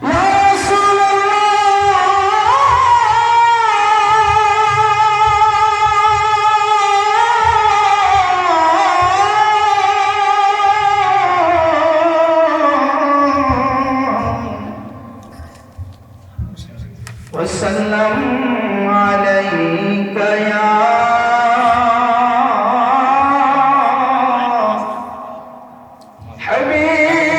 يا رسول الله وسلم عليك يا حبيب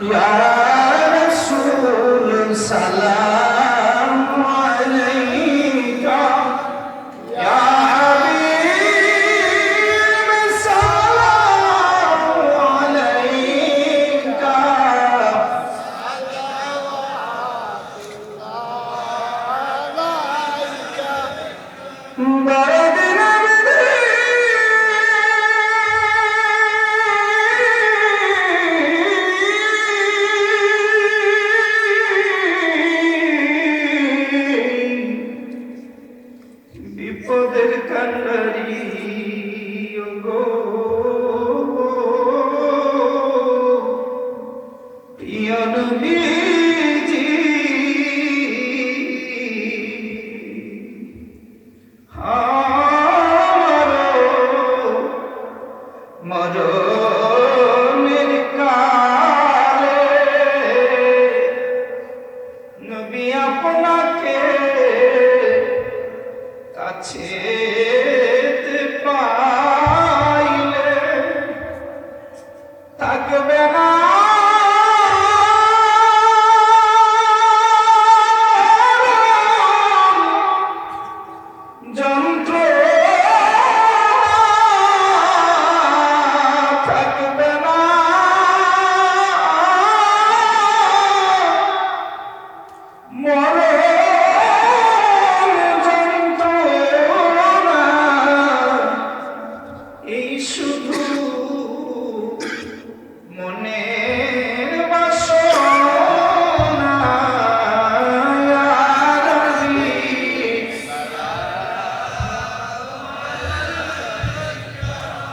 Ya Rasul Salam Oh!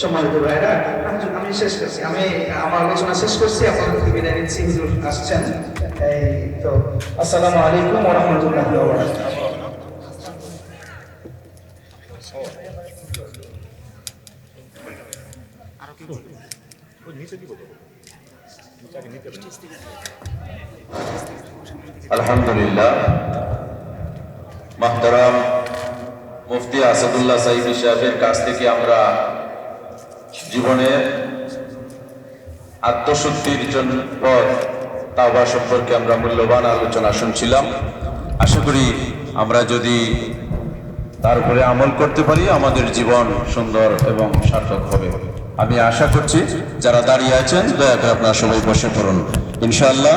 সম্মানিত ভাইরা আমি আমি শেষ করছি। আমি আমার আলোচনা শেষ করছি। আপনাদের থেকে বিদায় নিচ্ছি হুজুর আসছেন। এই তো, আসসালামু আলাইকুম ওয়া আলহামদুলিল্লাহ। মাহতারাম মুফতি আসাদুল্লাহ সাইফি সাহেবের কাছ থেকে আমরা জীবনের আত্মশুদ্ধির জন্য পথ তাওবা সম্পর্কে আমরা মূল্যবান আলোচনা শুনছিলাম। আশা করি আমরা যদি তারপরে আমল করতে পারি, আমাদের জীবন সুন্দর এবং সার্থক হবে। আমি আশা করছি যারা দাঁড়িয়ে আছেন, দয়া করে আপনারা সবাই বসে পড়ুন। ইনশাআল্লাহ